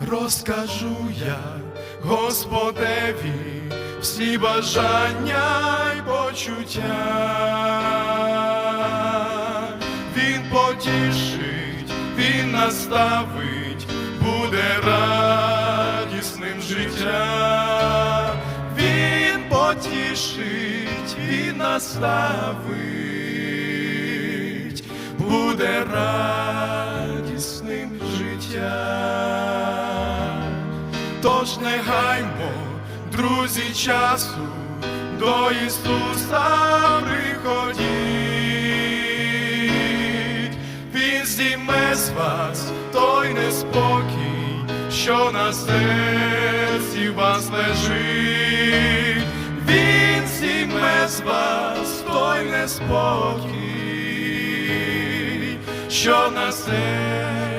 розкажу я Господеві всі бажання й почуття. Він потішить, він наставить, буде радісним життя. Він потішить, він наставить, буде радісним життя. Тож не гаймо, друзі, часу до Ісуса приходіть, Він зніме з вас той неспокій, що на серці вас лежить, Він зніме з вас той неспокій, що на серці